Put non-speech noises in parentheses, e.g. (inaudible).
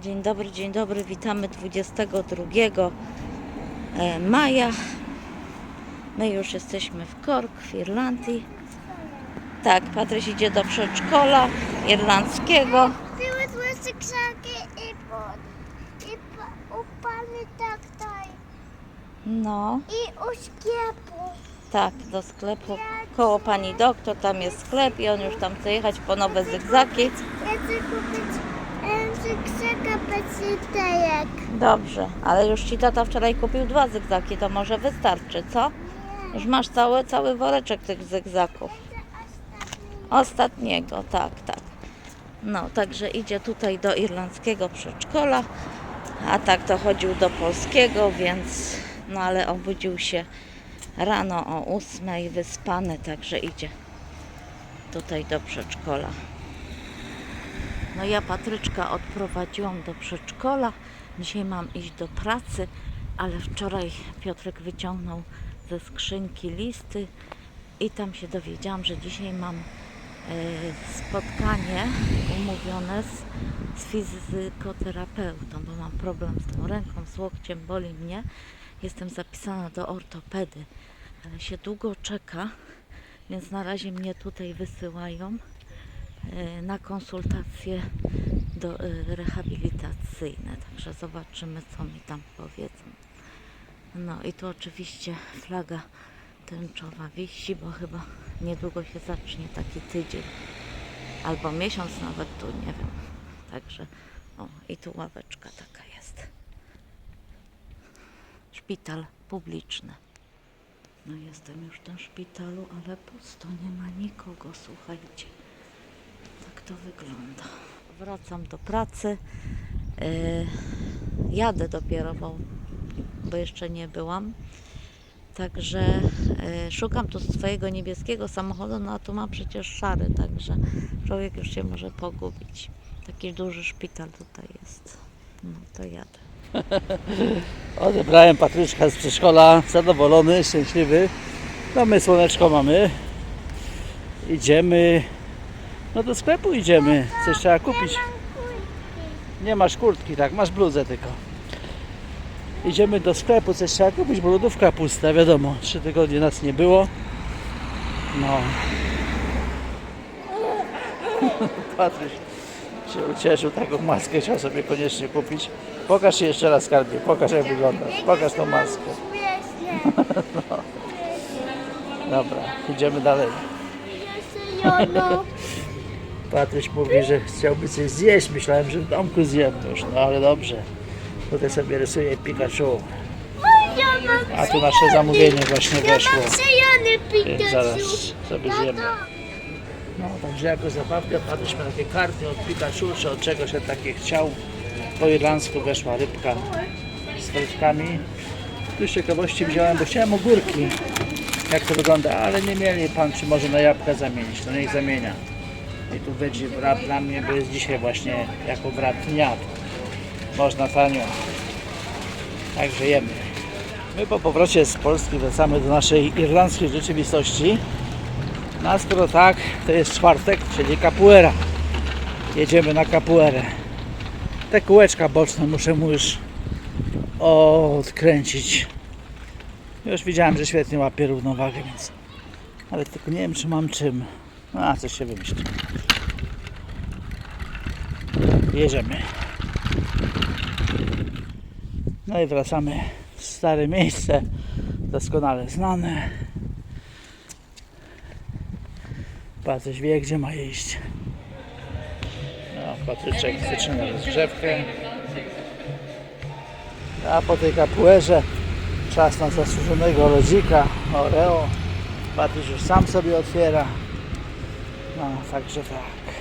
Dzień dobry, dzień dobry. Witamy 22 e, maja. My już jesteśmy w Cork, w Irlandii. Tak, Patryś idzie do przedszkola irlandzkiego. Były złe krzaki i tak tutaj. No, I u sklepu. tak, do sklepu koło pani doktor. Tam jest sklep i on już tam chce jechać po nowe zygzaki. Ja chcę kupić zygzaka pesitejek. Dobrze, ale już ci tata wczoraj kupił dwa zygzaki, to może wystarczy, co? Już masz cały, cały woreczek tych zygzaków. Ostatniego, tak, tak. No, także idzie tutaj do irlandzkiego przedszkola, a tak to chodził do polskiego, więc no ale obudził się rano o ósmej, wyspany, także idzie tutaj do przedszkola. No ja Patryczka odprowadziłam do przedszkola. Dzisiaj mam iść do pracy, ale wczoraj Piotrek wyciągnął ze skrzynki listy i tam się dowiedziałam, że dzisiaj mam e, spotkanie umówione z, z bo mam problem z tą ręką, z łokciem, boli mnie. Jestem zapisana do ortopedy, ale się długo czeka, więc na razie mnie tutaj wysyłają na konsultacje do, e, rehabilitacyjne. Także zobaczymy, co mi tam powiedzą. No i tu oczywiście flaga tęczowa wisi, bo chyba niedługo się zacznie taki tydzień. Albo miesiąc nawet tu, nie wiem. Także, o, i tu ławeczka taka jest. Szpital publiczny. No jestem już w tym szpitalu, ale pusto, nie ma nikogo, słuchajcie. To wygląda. Wracam do pracy. Yy, jadę dopiero, bo, bo jeszcze nie byłam. Także yy, szukam tu swojego niebieskiego samochodu, no a tu mam przecież szary, także człowiek już się może pogubić. Taki duży szpital tutaj jest. No to jadę. (laughs) Odebrałem Patryczka z przedszkola, zadowolony, szczęśliwy. No my słoneczko mamy. Idziemy, no do sklepu idziemy, coś trzeba kupić. Nie masz kurtki, tak, masz bluzę tylko. Idziemy do sklepu, coś trzeba kupić, bo lodówka pusta, wiadomo, trzy tygodnie nas nie było. No. (laughs) Patryś się ucieszył, taką maskę chciał sobie koniecznie kupić. Pokaż się jeszcze raz skarbie, pokaż jak wyglądasz, pokaż tą maskę. Śmiesznie. (laughs) Dobra, idziemy dalej. Patryś mówi, że chciałby coś zjeść, myślałem, że w domku zjem już, no ale dobrze. Tutaj sobie rysuje Pikachu, a tu nasze zamówienie właśnie weszło. Więc. Zaraz sobie zjemy. No, także jako zabawkę Patryś ma takie karty od Pikachu, czy od czegoś on takie chciał. Po irlandzku weszła rybka z frytkami. Tu z ciekawości wziąłem, bo chciałem ogórki, jak to wygląda, ale nie mieli pan, czy może na jabłka zamienić, to niech zamienia. I tu będzie wrap dla mnie, bo jest dzisiaj właśnie jako wrap jadł. Można tanio. Także jemy. My po powrocie z Polski wracamy do naszej irlandzkiej rzeczywistości. No a skoro tak, to jest czwartek, czyli kapuera. Jedziemy na kapuerę. Te kółeczka boczne muszę mu już odkręcić. Już widziałem, że świetnie łapie równowagę, więc... Ale tylko nie wiem, czy mam czym. A coś się wymyśli. Jedziemy. No i wracamy w stare miejsce, doskonale znane. Patryś wie, gdzie ma iść. No, Patryczek zaczyna rozgrzewkę. A po tej kapuerze czas na zasłużonego lodzika, Oreo. Patryś już sam sobie otwiera. No, także tak.